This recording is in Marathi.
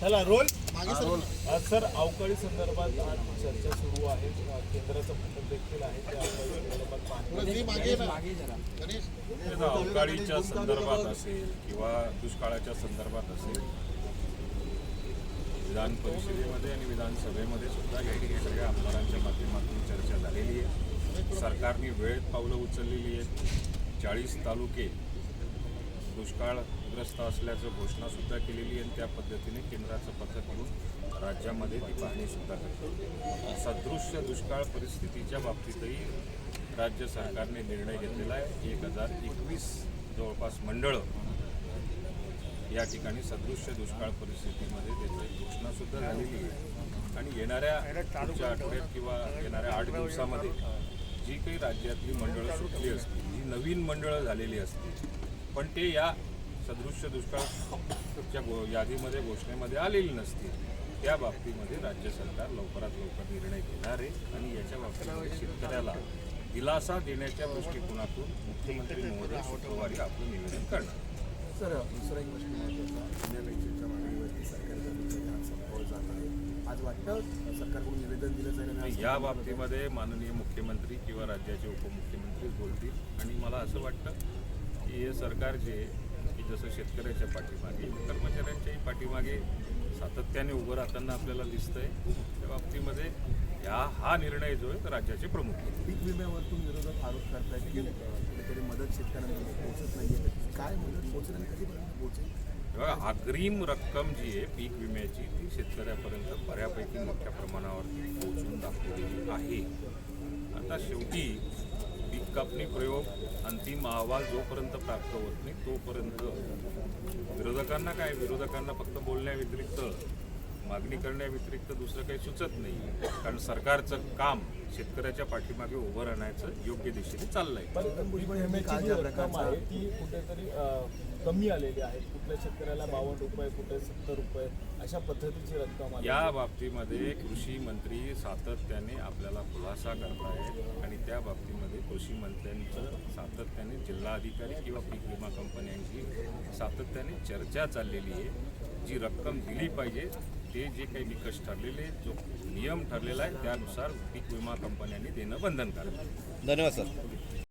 चला रोल. आज सर. अवकाळी संदर्भात आज चर्चा सुरू आहे. केंद्राचं पथक देखील आहे. अवकाळीच्या संदर्भात असेल किंवा दुष्काळाच्या संदर्भात असेल विधान परिषदेमध्ये आणि विधानसभेमध्ये सुद्धा या ठिकाणी सगळ्या आमदारांच्या माध्यमातून चर्चा झालेली आहे. सरकारने वेळेत पावलं उचललेली आहेत. चाळीस तालुके दुष्काळग्रस्त असल्याचं घोषणासुद्धा केलेली आहे आणि त्या पद्धतीने केंद्राचं पथक येऊन राज्यामध्ये ती पाहणीसुद्धा करतो सदृश्य दुष्काळ परिस्थितीच्या बाबतीतही राज्य सरकारने निर्णय घेतलेला आहे. एक हजार एकवीस जवळपास मंडळं या ठिकाणी सदृश्य दुष्काळ परिस्थितीमध्ये त्याची घोषणासुद्धा झालेली आहे. आणि येणाऱ्या पुढच्या आठवड्यात किंवा येणाऱ्या आठ दिवसामध्ये जी काही राज्यातली मंडळं सुटली असतील जी नवीन मंडळं झालेली असतील पण ते या सदृश्य दुष्काळच्या घो यादीमध्ये घोषणेमध्ये आलेली नसतील. त्या बाबतीमध्ये राज्य सरकार लवकरात लवकर निर्णय घेणार आहे आणि याच्या बाबतीमध्ये शेतकऱ्याला दिलासा देण्याच्या दृष्टिकोनातून मुख्यमंत्री महोदय शुक्रवारी आपलं निवेदन करणार. सर दुसरा एक प्रश्न मागणीवरती सरकारचा विचार आज संपवला जात आहे. आज वाटतं सरकारकडून निवेदन दिलं जाईल या बाबतीमध्ये माननीय मुख्यमंत्री किंवा राज्याचे उपमुख्यमंत्री बोलतील. आणि मला असं वाटतं हे सरकार जे की जसं शेतकऱ्याच्या पाठीमागे कर्मचाऱ्यांच्याही पाठीमागे सातत्याने उभं राहताना आपल्याला दिसतंय त्या बाबतीमध्ये या हा निर्णय जो आहे तो राज्याचे प्रमुख. पीक विम्यावरतून विरोधक आरोप करतायत की कुठेतरी मदत शेतकऱ्यांना पोहोचत नाही आहे काय मदत पोहोचेल आणि कधीपर्यंत पोहोचेल? अग्रिम रक्कम जी आहे पीक विम्याची ती शेतकऱ्यापर्यंत बऱ्यापैकी मोठ्या प्रमाणावर पोहोचून दाखवलेली आहे. आता शेवटी पीक कापणी प्रयोग अंतिम अहवाल जोपर्यंत प्राप्त होत नाही तोपर्यंत. विरोधकांना काय? विरोधकांना फक्त बोलण्याव्यतिरिक्त मागणी करण्याव्यतिरिक्त दुसरं काही सुचत नाही. कारण सरकारचं काम शेतकऱ्याच्या पाठीमागे उभं राहण्याचं योग्य दिशेने चाललंय. कमी आलेली आहे कुठल्या शेतकऱ्याला बावन्न रुपये कुठे सत्तर रुपये अशा पद्धतीची रक्कम या बाबतीमध्ये कृषी मंत्री सातत्याने आपल्याला खुलासा करतायत आणि त्या बाबतीमध्ये कृषी मंत्र्यांचं सातत्याने जिल्हाधिकारी किंवा पीक विमा कंपन्यांची सातत्याने चर्चा चाललेली आहे. जी रक्कम दिली पाहिजे ते जे काही निकष ठरलेले जो नियम ठरलेला आहे त्यानुसार पीक विमा कंपन्यांनी देणं बंधनकारक आहे. धन्यवाद सर.